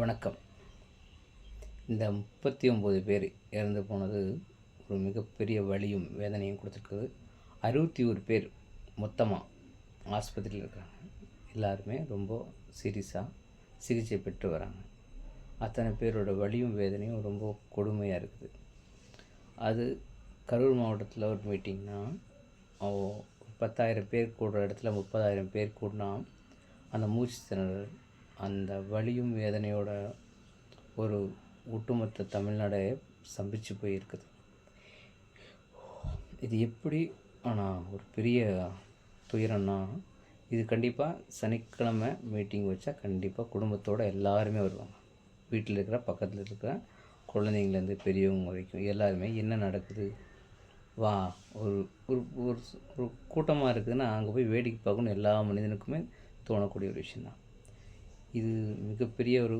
வணக்கம். இந்த முப்பத்தி ஒம்பது பேர் இறந்து போனது ஒரு மிகப்பெரிய வலியும் வேதனையும் கொடுத்துருக்குது. அறுபத்தி ஒரு பேர் மொத்தமாக ஆஸ்பத்திரியில் இருக்காங்க. எல்லாருமே ரொம்ப சீரியஸாக சிகிச்சை பெற்று வராங்க. அத்தனை பேரோட வலியும் வேதனையும் ரொம்ப கொடுமையாக இருக்குது. அது கரூர் மாவட்டத்தில் ஒரு மீட்டிங்னா பத்தாயிரம் பேர் கூடுற இடத்துல முப்பதாயிரம் பேர் கூடினா அந்த மூச்சு திணறல் அந்த வலியும் வேதனையோட ஒரு ஒட்டுமொத்த தமிழ்நாடே சம்பிச்சு போயிருக்குது. இது எப்படி ஆனால் ஒரு பெரிய துயரம்னா இது கண்டிப்பாக சனிக்கிழமை மீட்டிங் வச்சா கண்டிப்பாக குடும்பத்தோடு எல்லாருமே வருவாங்க. வீட்டில் இருக்கிற பக்கத்தில் இருக்கிற குழந்தைங்கலேருந்து பெரியவங்க வரைக்கும் எல்லாருமே என்ன நடக்குது? வா ஒரு ஒரு ஒரு ஒரு கூட்டமாக இருக்குதுன்னா அங்கே போய் வேடிக்கை பார்க்கணும் எல்லா மனிதனுக்குமே தோணக்கூடிய ஒரு விஷயந்தான் இது மிகப்பெரிய ஒரு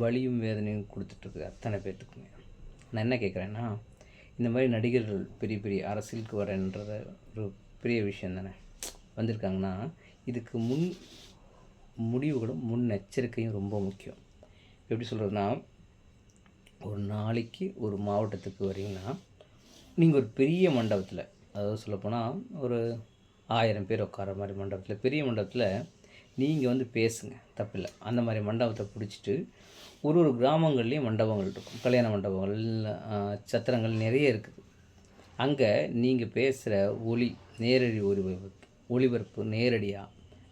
வலியும் வேதனையும் கொடுத்துட்ருக்கு அத்தனை பேர்த்துக்குமே. நான் என்ன கேட்குறேன்னா இந்த மாதிரி நடிகர்கள் பெரிய பெரிய அரசியலுக்கு வரேன்றத ஒரு பெரிய விஷயம் தானே. வந்திருக்காங்கன்னா இதுக்கு முன் முடிவுகளும் முன் எச்சரிக்கையும் ரொம்ப முக்கியம். எப்படி சொல்கிறதுனா ஒரு நாளைக்கு ஒரு மாவட்டத்துக்கு வரீங்கன்னா நீங்கள் ஒரு பெரிய மண்டபத்தில் அதாவது சொல்லப்போனால் ஒரு ஆயிரம் பேர் உட்கார மாதிரி மண்டபத்தில் பெரிய மண்டபத்தில் நீங்கள் வந்து பேசுங்க. தப்பில்லை. அந்த மாதிரி மண்டபத்தை பிடிச்சிட்டு ஒரு ஒரு கிராமங்கள்லேயும் மண்டபங்கள் இருக்கும். கல்யாண மண்டபங்கள் சத்திரங்கள் நிறைய இருக்குது. அங்கே நீங்கள் பேசுகிற ஒளி நேரடி ஒளிபரப்பு ஒளிபரப்பு நேரடியாக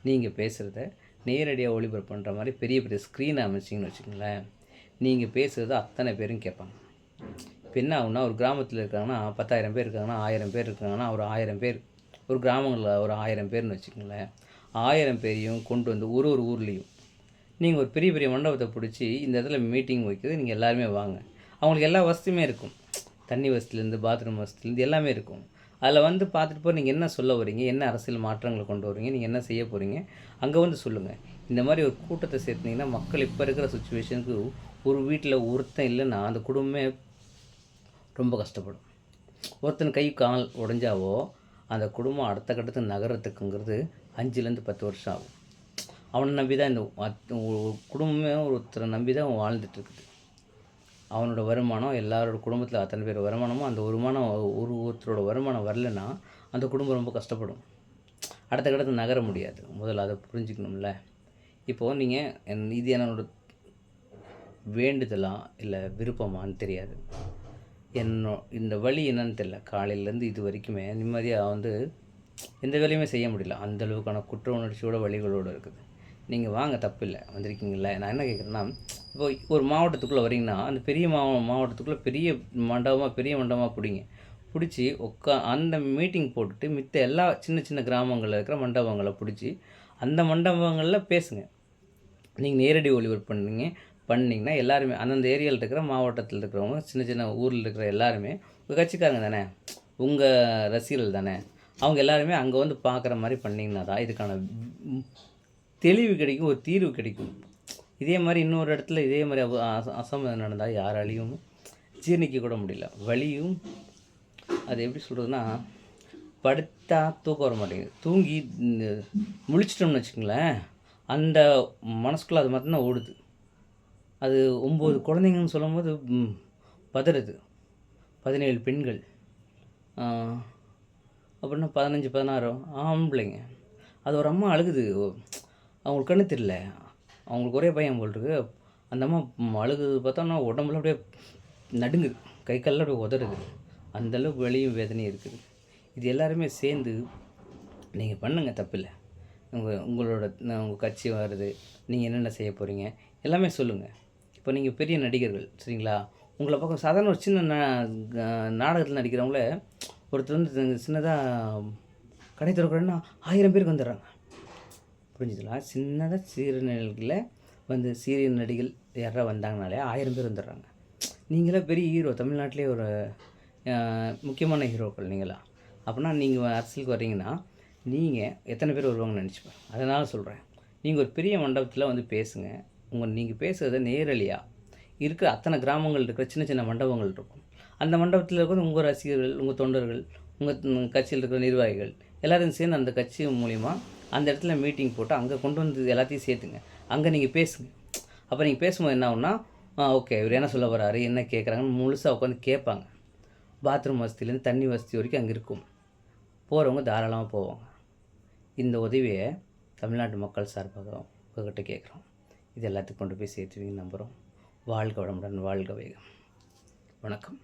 நீங்கள் பேசுகிறத நேரடியாக ஒளிபரப்பு பண்ணுற மாதிரி பெரிய பெரிய ஸ்க்ரீன் அமைச்சிங்கன்னு வச்சுக்கோங்களேன். நீங்கள் பேசுகிறத அத்தனை பேரும் கேட்பாங்க. இப்போ என்ன ஆகுனா ஒரு கிராமத்தில் இருக்காங்கன்னா பத்தாயிரம் பேர் இருக்காங்கன்னா ஆயிரம் பேர் இருக்காங்கன்னா ஒரு ஆயிரம் பேர். ஒரு கிராமங்களில் ஒரு ஆயிரம் பேர்னு வச்சுக்கோங்களேன். ஆயிரம் பேரையும் கொண்டு வந்து ஒரு ஒரு ஊர்லேயும். நீங்கள் ஒரு பெரிய பெரிய மண்டபத்தை பிடிச்சி இந்த இடத்துல மீட்டிங் வைக்கிறது நீங்கள் எல்லாருமே வாங்க. அவங்களுக்கு எல்லா வசதியுமே இருக்கும். தண்ணி வசதிலேருந்து பாத்ரூம் வசதிலேருந்து எல்லாமே இருக்கும். அதில் வந்து பார்த்துட்டு போய் நீங்கள் என்ன சொல்ல வரீங்க என்ன அரசியல் மாற்றங்களை கொண்டு வரீங்க நீங்கள் என்ன செய்ய போகிறீங்க அங்கே வந்து சொல்லுங்கள் இந்த மாதிரி ஒரு கூட்டத்தை சேர்த்துனீங்கன்னா மக்கள் இப்போ இருக்கிற சுச்சுவேஷனுக்கு ஒரு வீட்டில் ஒருத்தன் இல்லைன்னா அந்த குடும்பமே ரொம்ப கஷ்டப்படும். ஒருத்தன் கை கால் உடஞ்சாவோ அந்த குடும்பம் அடுத்த கட்டத்துக்கு நகரத்துக்குங்கிறது அஞ்சுலேருந்து பத்து வருஷம் ஆகும். அவனை நம்பி தான் இந்த குடும்பமே ஒருத்தரை நம்பி தான் அவன் வாழ்ந்துட்டுருக்குது. அவனோட வருமானம் எல்லாரோட குடும்பத்தில் அத்தனை பேர் வருமானமும் அந்த வருமானம் ஒரு ஒருத்தரோட வருமானம் வரலன்னா அந்த குடும்பம் ரொம்ப கஷ்டப்படும். அடுத்த கட்டத்தில் நகர முடியாது. முதல்ல அதை புரிஞ்சுக்கணும்ல. இப்போது நீங்கள் என் இது என்னோட வேண்டுதலா இல்லை விருப்பமான்னு தெரியாது. என்னோ இந்த வழி என்னன்னு தெரில காலையிலேருந்து இது வரைக்குமே நிம்மதியாக வந்து எந்த வேலையுமே செய்ய முடியல. அந்த அளவுக்கான குற்ற உணர்ச்சியோட வழிகளோடு இருக்குது. நீங்கள் வாங்க தப்பில்லை. வந்திருக்கீங்கள நான் என்ன கேட்குறேன்னா இப்போ ஒரு மாவட்டத்துக்குள்ளே வரீங்கன்னா அந்த பெரிய மாவ மாவட்டத்துக்குள்ளே பெரிய மண்டபமாக பெரிய மண்டபமாக பிடிங்க. பிடிச்சி உட்கா அந்த மீட்டிங் போட்டுட்டு மித்த எல்லா சின்ன சின்ன கிராமங்களில் இருக்கிற மண்டபங்களை பிடிச்சி அந்த மண்டபங்களில் பேசுங்க. நீங்கள் நேரடி ஒளிபரப்பு பண்ணுறீங்க பண்ணிங்கன்னா எல்லாருமே அந்தந்த ஏரியாவில் இருக்கிற மாவட்டத்தில் இருக்கிறவங்க சின்ன சின்ன ஊரில் இருக்கிற எல்லாருமே உங்கள் கட்சிக்காரங்க தானே? உங்கள் ரசிகர்கள் தானே? அவங்க எல்லாருமே அங்கே வந்து பார்க்குற மாதிரி பண்ணிங்கன்னா தான் இதுக்கான தெளிவு கிடைக்கும் ஒரு தீர்வு கிடைக்கும். இதே மாதிரி இன்னொரு இடத்துல இதே மாதிரி அசம்பதம் நடந்தால் யாராலையும் ஜீர்ணிக்க கூட முடியல. வலியும் அது எப்படி சொல்கிறதுனா படுத்தா தூக்கம் வர மாட்டேங்குது. தூங்கி முழிச்சிட்டோம்னு வச்சுக்கோங்களேன் அந்த மனசுக்குள்ளே அது மட்டும்தான் ஓடுது. அது ஒம்பது குழந்தைங்கன்னு சொல்லும்போது பதறுது. பதினேழு பெண்கள். அப்படின்னா பதினஞ்சு பதினாறு ஆம்பளைங்க அது ஒரு அம்மா அழுகுது. அவங்களுக்கு கண்ணு தெரியல. அவங்களுக்கு ஒரே பையன் போல் இருக்கு. அந்த அம்மா அழுகுது பார்த்தோம்னா உடம்புல அப்படியே நடுங்குது. கை காலில் அப்படியே உதறுது. அந்தளவுக்கு வெளியும் வேதனையும் இருக்குது. இது எல்லாருமே சேர்ந்து நீங்கள் பண்ணுங்கள் தப்பில்லை. உங்கள் உங்களோட உங்கள் கட்சி வருது. நீங்கள் என்னென்ன செய்ய போகிறீங்க எல்லாமே சொல்லுங்கள் இப்போ நீங்கள் பெரிய நடிகர்கள் சரிங்களா? உங்களை பக்கம் சாதாரண ஒரு சின்ன நாடகத்தில் நடிக்கிறவங்கள ஒருத்தர் வந்து சின்னதாக கடை திறக்கிறேன்னா ஆயிரம் பேருக்கு வந்துடுறாங்க. புரிஞ்சுதுங்களா? சின்னதாக சீரியல்களில் வந்து சீரிய நடிகள் யாராவது வந்தாங்கனாலே ஆயிரம் பேர் வந்துடுறாங்க. நீங்களே பெரிய ஹீரோ தமிழ்நாட்டிலே ஒரு முக்கியமான ஹீரோக்கள் நீங்களா? அப்படின்னா நீங்கள் அரசியலுக்கு வரீங்கன்னா நீங்கள் எத்தனை பேர் வருவாங்கன்னு நினச்சிப்பேன் அதனால் சொல்கிறேன் நீங்கள் ஒரு பெரிய மண்டபத்தில் வந்து பேசுங்க. உங்கள் நீங்கள் பேசுகிறத நேரடியாக இருக்கிற அத்தனை கிராமங்கள் இருக்கிற சின்ன சின்ன மண்டபங்கள் இருக்கும். அந்த மண்டபத்தில் இருக்கிறது உங்கள் ரசிகர்கள் உங்கள் தொண்டர்கள் உங்கள் கட்சியில் இருக்கிற நிர்வாகிகள். எல்லோரும் சேர்ந்து அந்த கட்சி மூலிமா அந்த இடத்துல மீட்டிங் போட்டு அங்கே கொண்டு வந்து எல்லாத்தையும் சேர்த்துங்க. அங்கே நீங்கள் பேசுங்க. அப்போ நீங்கள் பேசும்போது என்ன ஆகுனா ஓகே இவர் என்ன சொல்ல வராரு என்ன கேட்குறாங்கன்னு முழுசாக உட்காந்து கேட்பாங்க. பாத்ரூம் வசதியிலேருந்து தண்ணி வசதி வரைக்கும் அங்கே இருக்கும். போகிறவங்க தாராளமாக போவாங்க. இந்த உதவியை தமிழ்நாட்டு மக்கள் சார்பாக உங்ககிட்ட கேட்குறோம். இது எல்லாத்துக்கும் கொண்டு போய் சேர்த்துவீங்கன்னு நம்புகிறோம் வாழ்க வளமுடன் வாழ்க வேகம். வணக்கம்.